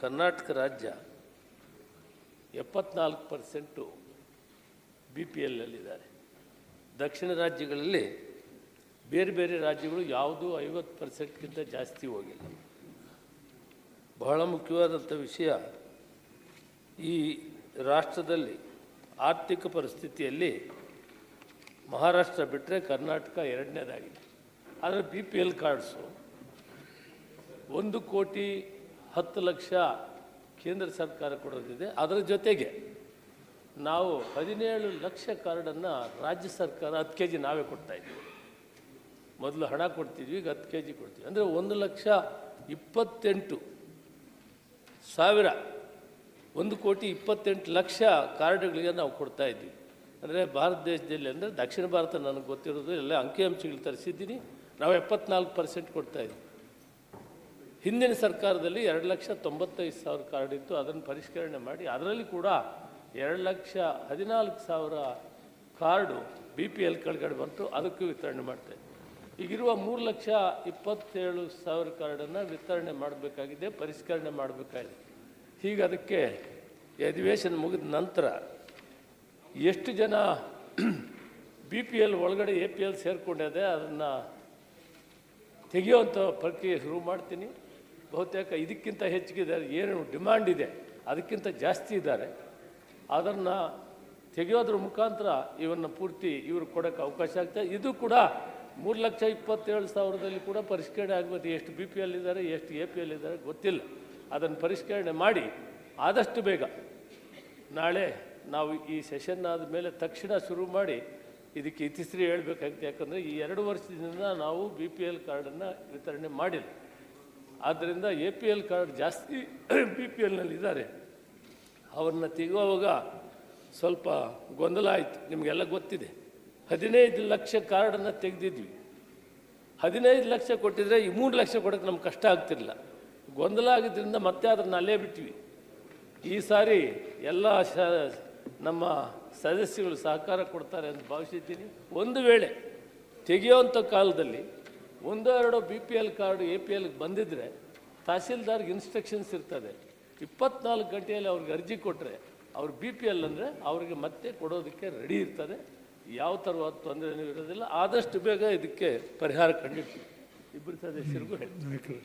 ಕರ್ನಾಟಕ ರಾಜ್ಯ ಎಪ್ಪತ್ನಾಲ್ಕು percent B P ಎಲ್ನಲ್ಲಿದ್ದಾರೆ ದಕ್ಷಿಣ ರಾಜ್ಯಗಳಲ್ಲಿ ಬೇರೆ ಬೇರೆ ರಾಜ್ಯಗಳು ಯಾವುದೂ ಐವತ್ತು ಪರ್ಸೆಂಟ್ಗಿಂತ ಜಾಸ್ತಿ ಹೋಗಿಲ್ಲ. ಬಹಳ ಮುಖ್ಯವಾದಂಥ ವಿಷಯ ಈ ರಾಷ್ಟ್ರದಲ್ಲಿ ಆರ್ಥಿಕ ಪರಿಸ್ಥಿತಿಯಲ್ಲಿ ಮಹಾರಾಷ್ಟ್ರ ಬಿಟ್ಟರೆ ಕರ್ನಾಟಕ ಎರಡನೇದಾಗಿದೆ. ಆದರೆ ಬಿ ಪಿ ಎಲ್ ಕಾರ್ಡ್ಸು ಒಂದು ಕೋಟಿ ಹತ್ತು ಲಕ್ಷ ಕೇಂದ್ರ ಸರ್ಕಾರ ಕೊಡೋದಿದೆ. ಅದರ ಜೊತೆಗೆ ನಾವು ಹದಿನೇಳು ಲಕ್ಷ ಕಾರ್ಡನ್ನು ರಾಜ್ಯ ಸರ್ಕಾರ ಹತ್ತು ಕೆ ಜಿ ನಾವೇ ಕೊಡ್ತಾಯಿದ್ವಿ ಮೊದಲು ಹಣ ಕೊಡ್ತಿದ್ವಿ, ಈಗ ಹತ್ತು ಕೆ ಜಿ ಕೊಡ್ತೀವಿ. ಅಂದರೆ ಒಂದು ಲಕ್ಷ ಇಪ್ಪತ್ತೆಂಟು ಸಾವಿರ, ಒಂದು ಕೋಟಿ ಇಪ್ಪತ್ತೆಂಟು ಲಕ್ಷ ಕಾರ್ಡ್ಗಳಿಗೆ ನಾವು ಕೊಡ್ತಾ ಇದ್ವಿ ಅಂದರೆ ಭಾರತ ದೇಶದಲ್ಲಿ ಅಂದರೆ ದಕ್ಷಿಣ ಭಾರತ ನನಗೆ ಗೊತ್ತಿರೋದು, ಎಲ್ಲ ಅಂಕಿಅಂಶಗಳು ತರಿಸಿದ್ದೀನಿ. ನಾವು ಎಪ್ಪತ್ನಾಲ್ಕು ಪರ್ಸೆಂಟ್ ಕೊಡ್ತಾ ಇದ್ವಿ ಹಿಂದಿನ ಸರ್ಕಾರದಲ್ಲಿ ಎರಡು ಲಕ್ಷ ತೊಂಬತ್ತೈದು ಸಾವಿರ ಕಾರ್ಡ್ ಇತ್ತು, ಅದನ್ನು ಪರಿಷ್ಕರಣೆ ಮಾಡಿ ಅದರಲ್ಲಿ ಕೂಡ ಎರಡು ಲಕ್ಷ ಹದಿನಾಲ್ಕು ಸಾವಿರ ಕಾರ್ಡು ಬಿ ಪಿ ಎಲ್ ಕೆಳಗಡೆ ಬಂತು, ಅದಕ್ಕೂ ವಿತರಣೆ ಮಾಡ್ತೆ ಈಗಿರುವ ಮೂರು ಲಕ್ಷ ಇಪ್ಪತ್ತೇಳು ಸಾವಿರ ಕಾರ್ಡನ್ನು ವಿತರಣೆ ಮಾಡಬೇಕಾಗಿದೆ, ಪರಿಷ್ಕರಣೆ ಮಾಡಬೇಕಾಗಿದೆ. ಹೀಗೆ ಅದಕ್ಕೆ ಅಧಿವೇಶನ ಮುಗಿದ ನಂತರ ಎಷ್ಟು ಜನ ಬಿ ಪಿ ಎಲ್ ಒಳಗಡೆ ಎ ಪಿ ಎಲ್ ಸೇರಿಕೊಂಡಿದೆ ಅದನ್ನು ತೆಗೆಯುವಂಥ ಪ್ರಕ್ರಿಯೆ ಶುರು ಮಾಡ್ತೀನಿ. ಬಹುತೇಕ ಇದಕ್ಕಿಂತ ಹೆಚ್ಚಿಗೆ ಏನು ಡಿಮ್ಯಾಂಡ್ ಇದೆ, ಅದಕ್ಕಿಂತ ಜಾಸ್ತಿ ಇದ್ದಾರೆ. ಅದನ್ನು ತೆಗೆಯೋದ್ರ ಮುಖಾಂತರ ಇವನ್ನು ಪೂರ್ತಿ ಇವರು ಕೊಡೋಕ್ಕೆ ಅವಕಾಶ ಆಗ್ತದೆ ಇದು. ಕೂಡ ಮೂರು ಲಕ್ಷ ಇಪ್ಪತ್ತೇಳು ಸಾವಿರದಲ್ಲಿ ಕೂಡ ಪರಿಷ್ಕರಣೆ ಆಗ್ಬೋದು. ಎಷ್ಟು ಬಿ ಪಿ ಎಲ್ ಇದ್ದಾರೆ, ಎಷ್ಟು ಎ ಪಿ ಎಲ್ ಇದ್ದಾರೆ ಗೊತ್ತಿಲ್ಲ. ಅದನ್ನು ಪರಿಷ್ಕರಣೆ ಮಾಡಿ ಆದಷ್ಟು ಬೇಗ ನಾಳೆ ನಾವು ಈ ಸೆಷನ್ ಆದ ಮೇಲೆ ತಕ್ಷಣ ಶುರು ಮಾಡಿ ಇದಕ್ಕೆ ಇತಿಶ್ರೀ ಹೇಳಬೇಕಾಗುತ್ತೆ ಯಾಕಂದರೆ ಈ ಎರಡು ವರ್ಷದಿಂದ ನಾವು ಬಿ ಪಿ ಎಲ್ ಕಾರ್ಡನ್ನು ವಿತರಣೆ ಮಾಡಿಲ್ಲ. ಆದ್ದರಿಂದ ಎ ಪಿ ಎಲ್ ಕಾರ್ಡ್ ಜಾಸ್ತಿ ಬಿ ಪಿ ಎಲ್ನಲ್ಲಿದ್ದಾರೆ ಅವ್ರನ್ನ ತೆಗೆಯುವಾಗ ಸ್ವಲ್ಪ ಗೊಂದಲ ಆಯಿತು. ನಿಮಗೆಲ್ಲ ಗೊತ್ತಿದೆ. ಹದಿನೈದು ಲಕ್ಷ ಕಾರ್ಡನ್ನು ತೆಗೆದಿದ್ವಿ. ಹದಿನೈದು ಲಕ್ಷ ಕೊಟ್ಟಿದ್ರೆ ಈ ಮೂರು ಲಕ್ಷ ಕೊಡೋಕ್ಕೆ ನಮ್ಗೆ ಕಷ್ಟ ಆಗ್ತಿರಲಿಲ್ಲ. ಗೊಂದಲ ಆಗಿದ್ದರಿಂದ ಮತ್ತೆ ಅದನ್ನು ಅಲ್ಲೇ ಬಿಟ್ವಿ. ಈ ಸಾರಿ ಎಲ್ಲ ನಮ್ಮ ಸದಸ್ಯಗಳು ಸಹಕಾರ ಕೊಡ್ತಾರೆ ಅಂತ ಭಾವಿಸಿದ್ದೀನಿ. ಒಂದು ವೇಳೆ ತೆಗೆಯುವಂಥ ಕಾಲದಲ್ಲಿ ಒಂದೋ ಎರಡೋ B P L card A P ಎಲ್ಗೆ ಬಂದಿದ್ದರೆ ತಹಸೀಲ್ದಾರ್ಗೆ ಇನ್ಸ್ಟ್ರಕ್ಷನ್ಸ್ ಇರ್ತದೆ. ಇಪ್ಪತ್ನಾಲ್ಕು ಗಂಟೆಯಲ್ಲಿ ಅವ್ರಿಗೆ ಅರ್ಜಿ ಕೊಟ್ಟರೆ ಅವ್ರು ಬಿ ಪಿ ಎಲ್ ಅಂದರೆ ಅವ್ರಿಗೆ ಮತ್ತೆ ಕೊಡೋದಕ್ಕೆ ರೆಡಿ ಇರ್ತದೆ. ಯಾವ ಥರವಾದ ತೊಂದರೆನೂ ಇರೋದಿಲ್ಲ. ಆದಷ್ಟು ಬೇಗ ಇದಕ್ಕೆ ಪರಿಹಾರ ಕಂಡಿಡ್ತೀವಿ. ಇಬ್ಬರು ಸದಸ್ಯರಿಗೂ ಹೇಳ್ತೀನಿ.